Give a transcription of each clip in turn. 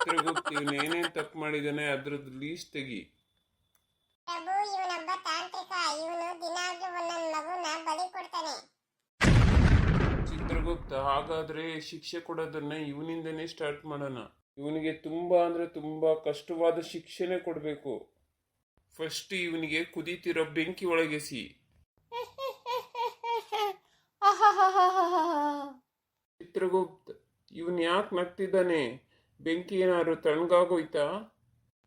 ಚಿತ್ರಗುಪ್ತ ಇವನು ಏನೇನು ತಪ್ಪು ಮಾಡಿದಾನೆ ಅದ್ರದ್ದು ಲೀಸ್ಟ್ ತೆಗಿ. ಪ್ರಭು ಇವನೊಬ್ಬ ತಾಂತ್ರಿಕ ಇವನು ದಿನಾಗ್ಲೂ ಒಂದೊಂದು ಮಗುನ ಬಲಿ ಕೊಡ್ತಾನೆ. ಚಿತ್ರಗುಪ್ತ ಹಾಗಾದ್ರೆ ಶಿಕ್ಷೆ ಕೊಡೋದನ್ನ ಇವನಿಂದನೇ ಸ್ಟಾರ್ಟ್ ಮಾಡೋಣ. ಇವನಿಗೆ ತುಂಬಾ ಅಂದ್ರೆ ತುಂಬಾ ಕಷ್ಟವಾದ ಶಿಕ್ಷೆನೆ ಕೊಡಬೇಕು. ಫಸ್ಟ್ ಇವನಿಗೆ ಕುದೀತಿರೋ ಬೆಂಕಿ ಒಳಗೆಸಿ. ಚಿತ್ರಗುಪ್ತ ಇವನ್ ಯಾಕೆ ನಗ್ತಿದ್ದಾನೆ? ಬೆಂಕಿ ಏನಾದ್ರು ತಣ್ಣಗಾಗೋಯ್ತಾ?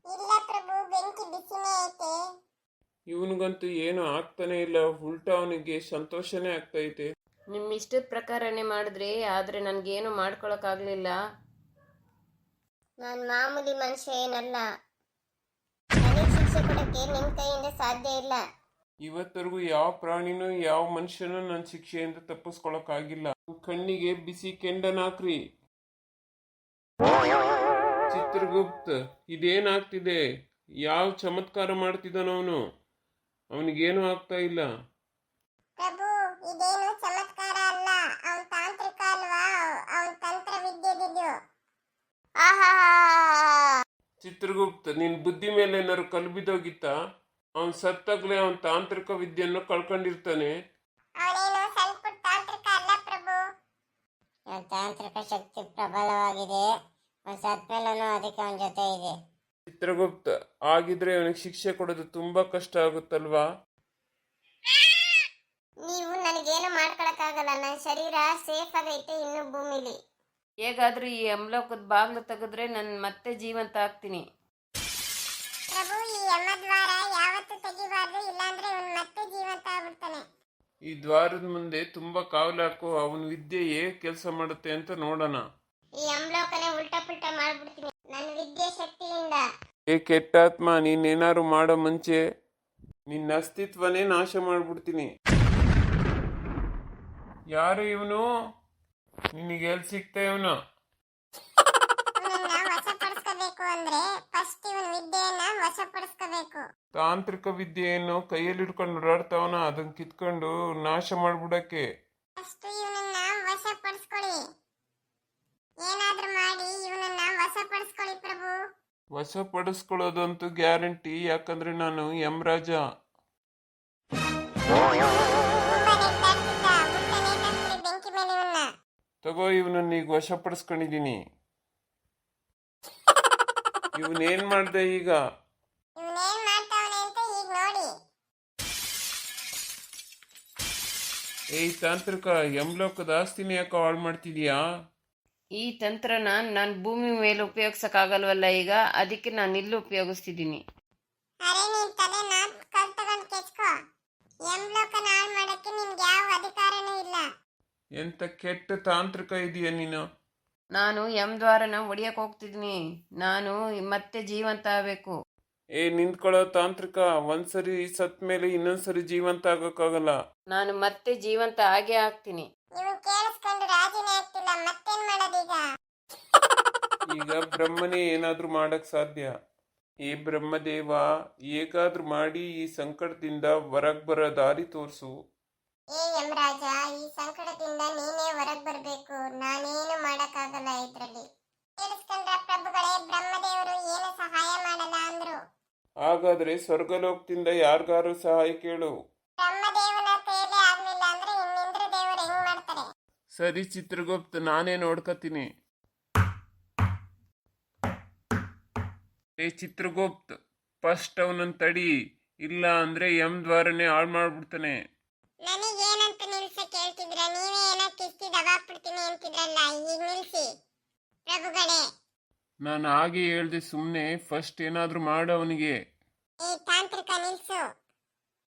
ಇಲ್ಲ ಪ್ರಭು ಬೆಂಕಿ ಬಿಸಿನೇ ಐತೆ. ಇವನಿಗಂತೂ ಏನು ಆಗ್ತಾನೆ ಇಲ್ಲ. ಉಲ್ಟಾ ಅವನಿಗೆ ಸಂತೋಷನೇ ಆಗ್ತೈತೆ ನಿಮ್ಮ ಇಷ್ಟದ ಪ್ರಕಾರನೇ ಮಾಡಿದ್ರಿ ಆದರೆ ನನಗೇನು ಮಾಡ್ಕೊಳಕ್ಕಾಗಲಿಲ್ಲ. ನಾನು ಮಾಮೂಲಿ ಮನುಷ್ಯ ಏನಲ್ಲ. ನನಗೆ ಶಿಕ್ಷೆ ಕೊಡಕ್ಕೆ ನಿಮ್ ಕೈಯಿಂದ ಸಾಧ್ಯ ಇಲ್ಲ. ಇವತ್ತರೆಗೂ ಯಾವ ಪ್ರಾಣಿನೂ ಯಾವ ಮನುಷ್ಯನೂ ನನ್ನ ಶಿಕ್ಷೆಯಿಂದ ತಪ್ಪಿಸ್ಕೊಳಕ್ಕಾಗಿಲ್ಲ. ಕಣ್ಣಿಗೆ ಬಿಸಿ ಕೆಂಡನ ಹಾಕ್ರಿ ಚಿತ್ರಗುಪ್ತ ಇದೇನಾಗ್ತಿದೆ? ಯಾವ ಚಮತ್ಕಾರ ಮಾಡ್ತಿದ್ದಾನವನು ಅವನಿಗೇನು ಆಗ್ತಾ ಇಲ್ಲ. ಪ್ರಭು ಇದೇನು ಚಮತ್ಕಾರ ಅಲ್ಲ. ಅವನ್ ತಾಂತ್ರಿಕ ಅಲ್ವಾ? ಅವನ್ ತಂತ್ರ ವಿದ್ಯೆದಿದು ಚಿತ್ರಗುಪ್ತ ನಿನ್ ಬುದ್ಧಿ ಮೇಲೆ ಏನಾದ್ರು ಕಲ್ಬಿದೋಗಿತ್ತ? ಅವನ್ ಸತ್ತಾಗ್ಲೇ ಅವನ್ ತಾಂತ್ರಿಕ ವಿದ್ಯೆಯನ್ನು ಕಳ್ಕೊಂಡಿರ್ತಾನೆ. ಅವನೇನು ಸಣ್ಣ ಪುಟ್ಟ ತಾಂತ್ರಿಕ ಅಲ್ಲ ಪ್ರಭು. ತಾಂತ್ರಿಕ ಶಕ್ತಿ ಪ್ರಬಲವಾಗಿದೆ. ಸತ್ಮೇಲೂ ಅದಕ್ಕೆ ಅವನ ಜೊತೆ ಇದೆ. ಚಿತ್ರಗುಪ್ತ ಆಗಿದ್ರೆ ಅವನಿಗೆ ಶಿಕ್ಷೆ ಕೊಡೋದು ತುಂಬಾ ಕಷ್ಟ ಆಗುತ್ತಲ್ವಾ? ನೀವು ನನಗೇನು ಮಾಡ್ಕೊಳಕ್ಕಾಗಲ್ಲ ನನ್ನ ಶರೀರ ಸೇಫ್ ಆಗೈತೆ ಇನ್ನು ಭೂಮಿಲಿ. ಹೇಗಾದ್ರೂ ಈ ಅಮ್ಲೋಕದ ಬಾಗ್ಲು ತೆಗೆದ್ರೆ ನಾನು ಮತ್ತೆ ಜೀವಂತ ಆಗ್ತೀನಿ. ಪ್ರಭು ಈ ಯಮದ್ವಾರ ಯಾವತ್ತೂ ತೆಗಿಬಾರ್ದು ಇಲ್ಲಾಂದ್ರೆ ಇವನು ಮತ್ತೆ ಜೀವಂತ ಆಗ್ಬಿಡ್ತಾನೆ. ಈ ದ್ವಾರದ ಮುಂದೆ ತುಂಬಾ ಕಾವಲಾಕು ಅವನ ವಿದ್ಯೆ ಹೇಗೆ ಕೆಲಸ ಮಾಡುತ್ತೆ ಅಂತ ನೋಡೋಣ. ಈ ಯಮಲೋಕನೇ ಉಲ್ಟಾ ಪುಲ್ಟಾ ಮಾಡ್ಬಿಡ್ತೀನಿ. ನನ್ನ ವಿದ್ಯೆ ಶಕ್ತಿಯಿಂದ ಏ ಕೆಟ್ಟಾತ್ಮ ನೀನೇನಾರು ಮಾಡೋ ಮುಂಚೆ ನಿನ್ನ ಅಸ್ತಿತ್ವನೇ ನಾಶ ಮಾಡ್ಬಿಡ್ತೀನಿ. ಯಾರು ಇವನು? ನಿನಗೆ ಎಲ್ಲಿ ಸಿಗ್ತಾ ಇವನು? ವಶಪಡಿಸ್ಕೋಬೇಕು ಅಂದ್ರೆ ಫಸ್ಟ್ ಇವನ್ ವಿದ್ಯೆಯನ್ನ ವಶಪಡಿಸ್ಕೋಬೇಕು. ತಾಂತ್ರಿಕ ವಿದ್ಯೆಯನ್ನು ಕೈಯಲ್ಲಿ ಹಿಡ್ಕೊಂಡು ಓಡಾಡ್ತಾವನ ಅದನ್ನ ಕಿತ್ಕೊಂಡು ನಾಶ ಮಾಡ್ಬಿಡಕ್ಕೆ. ಫಸ್ಟ್ ಇವನನ್ನ ವಶಪಡಿಸ್ಕೊಳ್ಳಿ. ಏನಾದ್ರೂ ಮಾಡಿ ಇವನನ್ನ ವಶಪಡಿಸ್ಕೊಳ್ಳಿ ಪ್ರಭು. ವಶಪಡಿಸ್ಕೊಳ್ಳೋದಂತೂ ಗ್ಯಾರಂಟಿ, ಯಾಕಂದ್ರೆ ನಾನು ಯಮರಾಜ ಮೇಲೆ ಇವನ್ನ ತಗೋ, ಇವನನ್ನ ಈಗ ವಶಪಡಿಸ್ಕೊಂಡಿದ್ದೀನಿ ಇವನೇನ್ ಮಾಡ್ದೆ ಈಗ? ಏಯ್ ತಾಂತ್ರಿಕ ಯಮ್ಲೋಕದ ಆಸ್ತಿನ ಯಾಕೆ ಹಾಳು ಮಾಡ್ತಿದ್ಯಾ? ಈ ತಂತ್ರನ ನಾನು ಭೂಮಿ ಮೇಲೆ ಉಪಯೋಗಿಸೋಕ್ಕಾಗಲ್ವಲ್ಲ ಈಗ? ಅದಕ್ಕೆ ನಾನು ಇಲ್ಲಿ ಉಪಯೋಗಿಸ್ತಿದ್ದೀನಿ. ಅರೆ ನೀನ್ ತಲೆನ ಕಲ್ ತಗೊಂಡ್ ಕೆಚ್ಕೋ. ಯಮಲೋಕನ ಹಾಳು ಮಾಡಕ್ಕೆ ನಿನ್ಗೆ ಯಾವ ಅಧಿಕಾರನೂ ಇಲ್ಲ. ಎಂತ ಕೆಟ್ಟ ತಾಂತ್ರಿಕ ಇದೆಯಾ ನೀನು? ನಾನು ಎಂ ದ್ವಾರನ ಹೊಡಿಯಕ್ಕೆ ಹೋಗ್ತಿದ್ದೀನಿ. ನಾನು ಮತ್ತೆ ಜೀವಂತ ಆಗಬೇಕು. ಏ ನಿಂತ್ಕೊಳ್ಳೋ ತಾಂತ್ರಿಕ ಒಂದ್ಸರಿ ಸತ್ ಮೇಲೆ ಇನ್ನೊಂದ್ಸರಿ ಜೀವಂತ ಆಗೋಕ್ಕಾಗಲ್ಲ. ನಾನು ಮತ್ತೆ ಜೀವಂತ ಆಗೇ ಆಗ್ತೀನಿ. ಇವ್ನ್ ಕೇಳಿಸ್ಕೊಂಡು ರಾಜಿನೇ ಆಗ್ತಿಲ್ಲ ಮತ್ತೇನ್ ಮಾಡೋದೀಗ ಈಗ? ಬ್ರಹ್ಮನೇ ಏನಾದ್ರೂ ಮಾಡಕ್ ಸಾಧ್ಯ? ಈ ಬ್ರಹ್ಮದೇವ ಹೇಗಾದ್ರೂ ಮಾಡಿ ಈ ಸಂಕಟದಿಂದ ಹೊರಗ್ ಬರೋ ದಾರಿ ತೋರಿಸು. ಏ ಯಮರಾಜ ಈ ಸಂಕಟದಿಂದ ನೀನೇ ಹೊರಗ್ ಬರ್ಬೇಕು. ನಾನೇನು ಮಾಡಕ್ಕಾಗಲ್ಲ ಇದ್ರಲ್ಲಿ. ಕೇಳಿಸ್ಕೊಂಡ್ರ ಪ್ರಭುಗಳೇ ಬ್ರಹ್ಮದೇವರು ಏನು ಸಹಾಯ ಮಾಡಲ್ಲ ಅಂದ್ರು. ಹಾಗಾದ್ರೆ ಸ್ವರ್ಗಲೋಕದಿಂದ ಯಾರಿಗಾರು ಸಹಾಯ ಕೇಳು. ಬ್ರಹ್ಮದೇವನ ಸರಿ ಚಿತ್ರಗುಪ್ತ ನಾನೇ ನೋಡ್ಕತೀನಿ. ಏ ಚಿತ್ರಗುಪ್ತ ಫಸ್ಟ್ ಅವನನ್ನ ತಡಿ. ಇಲ್ಲ ಅಂದ್ರೆ ಎಂ ದ್ವಾರನೇ ಹಾಳು ಮಾಡ್ಬಿಡ್ತಾನೆ. ನನಗೇನಂತ ನಿಲ್ಸಕ್ ಹೇಳ್ತಿದ್ರ ನೀವೇ ಏನೋ ಕಿಸ್ತಿ ದಬಾಕ್ಬಿಡ್ತೀನಿ ಅಂತಿದ್ರಲ್ಲ ಈಗ ನಿಲ್ಸಿ. ಪ್ರಭುಗಳೇ. ನಾನು ಹಾಗೆ ಹೇಳ್ದೆ ಸುಮ್ಮನೆ ಫಸ್ಟ್ ಏನಾದರೂ ಮಾಡು ಅವನಿಗೆ. ಈ ತಾಂತ್ರಿಕ ನಿಲ್ಸು.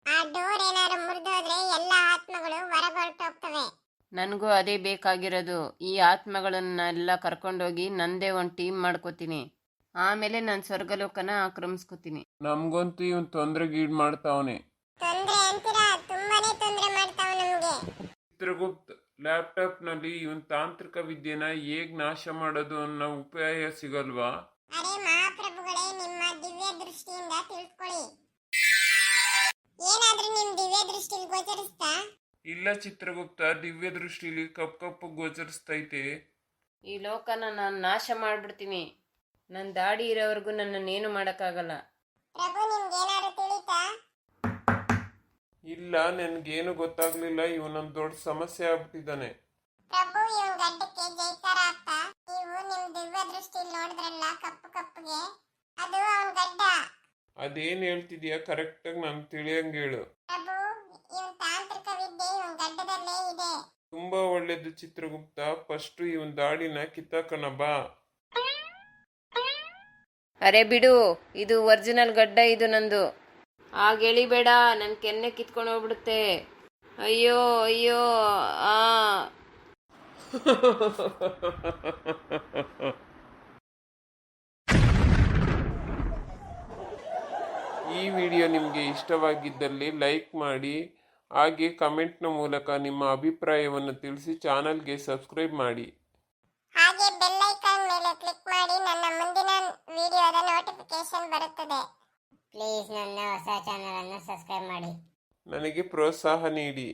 ಆ ಡೋರ್ ಏನಾದ್ರು ಮುರಿದೋದ್ರೆ ಎಲ್ಲ ಆತ್ಮಗಳು ಹೊರಗೊಳ್ಟೋಗ್ತವೆ. ನನಗೂ ಅದೇ ಬೇಕಾಗಿರೋದು. ಈ ಆತ್ಮಗಳನ್ನೆಲ್ಲ ಕರ್ಕೊಂಡೋಗಿ ನಂದೇ ಒಂದು ಟೀಮ್ ಮಾಡ್ಕೋತೀನಿ. ಆಮೇಲೆ ನಾನು ಸ್ವರ್ಗಲೋಕನ ಆಕ್ರಮಿಸ್ಕೋತೀನಿ. ನಮ್ಗಂತೂ ಇವನ್ ತೊಂದರೆಗೀಡ್ ಮಾಡ್ತಾವನೆ. ತೊಂದ್ರೆ ಅಂತೀರಾ? ತುಂಬಾನೇ ತೊಂದ್ರೆ ಮಾಡ್ತಾವ ನಮ್ಗೆ. ಚಿತ್ರಗುಪ್ತ್ ಲ್ಯಾಪ್ಟಾಪ್ನಲ್ಲಿ ಇವನ್ ತಾಂತ್ರಿಕ ವಿದ್ಯೆನ ಹೇಗ್ ನಾಶ ಮಾಡೋದು ಅನ್ನೋ ಉಪಾಯ ಸಿಗಲ್ವಾ? ಅರೆ ಮಹಾಪ್ರಭುಗಳೇ ನಿಮ್ಮ ದಿವ್ಯ ದೃಷ್ಟಿಯಿಂದ ತಿಳ್ಕೊಳ್ಳಿ. ಏನಾದ್ರೂ ನಿಮ್ ದಿವ್ಯ ದೃಷ್ಟಿಲಿ ಗೋಚರಿಸ್ತಾ? ಇಲ್ಲ ಚಿತ್ರಗುಪ್ತ ದಿವ್ಯ ದೃಷ್ಟಿಲಿ ಕಪ್ ಕಪ್ಪು ಗೋಚರಿಸ್ತೈತೆ. ಈ ಲೋಕನ ನಾನು ನಾಶ ಮಾಡಿಬಿಡ್ತೀನಿ. ನನ್ನ ದಾಡಿ ಇರೋವರೆಗೂ ನನ್ನನ್ನೇನು ಮಾಡೋಕ್ಕಾಗಲ್ಲ. ಪ್ರಭು ನಿಮ್ಗೇನಾದ್ರು ತಿಳಿತಾ? ಇಲ್ಲ ನನ್ಗೇನು ಗೊತ್ತಾಗ್ಲಿಲ್ಲ. ಇವನೊಂದು ದೊಡ್ಡ ಸಮಸ್ಯೆ ಆಗ್ಬಿಟ್ಟಿದ್ದಾನೆ. ಪ್ರಭು ಇವನ್ ಗಡ್ಡಕ್ಕೆ ಜೈಕಾರ ಆಗ್ತಾ ನೀವು ನಿಮ್ ದಿವ್ಯ ದೃಷ್ಟಿಲಿ ನೋಡಿದ್ರಲ್ಲ ಕಪ್ಪು ಕಪ್ಪುಗೆ ಅದು ಅವನ್ ಗಡ್ಡ ಅದೇನು ಹೇಳ್ತಿದ್ಯಾ? ಕರೆಕ್ಟಾಗಿ ನಾನು ತಿಳಿಯಂಗೆ ಹೇಳು. ಪ್ರಭು ಇವನ್ ತಾಂತ್ರಿಕ ವಿದ್ಯೆ ಇದೆ. ತುಂಬಾ ಒಳ್ಳೇದು ಚಿತ್ರಗುಪ್ತ. ಫಸ್ಟ್ ಇವನ್ ದಾಡಿನ ಕಿತ್ತಾಕಣ ಬಾ. ಅರೆ ಬಿಡು ಇದು ಒರಿಜಿನಲ್ ಗಡ್ಡ ಇದು ನಂದು. ಆಗ ಎಳಿಬೇಡ ನನ್ನ ಕೆನ್ನೆ ಕಿತ್ಕೊಂಡು ಹೋಗ್ಬಿಡುತ್ತೆ. ಅಯ್ಯೋ ಅಯ್ಯೋ ಆ. ಈ ವಿಡಿಯೋ ನಿಮಗೆ ಇಷ್ಟವಾಗಿದ್ದಲ್ಲಿ ಲೈಕ್ ಮಾಡಿ ಹಾಗೆ ಕಮೆಂಟ್ನ ಮೂಲಕ ನಿಮ್ಮ ಅಭಿಪ್ರಾಯವನ್ನು ತಿಳಿಸಿ ಚಾನಲ್ಗೆ ಸಬ್ಸ್ಕ್ರೈಬ್ ಮಾಡಿ. ಹಾಗೆ ಬೆಲ್ ಐಕಾನ್ ಮೇಲೆ ಕ್ಲಿಕ್ ಮಾಡಿ ನನ್ನ ಮುಂದಿನ ವಿಡಿಯೋದ ನೋಟಿಫಿಕೇಶನ್ ಬರುತ್ತದೆ. ಪ್ಲೀಸ್ ನನ್ನ ಹೊಸ ಚಾನಲ್ ಅನ್ನು ಸಬ್ಸ್ಕ್ರೈಬ್ ಮಾಡಿ. ನನಗೆ ಪ್ರೋತ್ಸಾಹ ನೀಡಿ.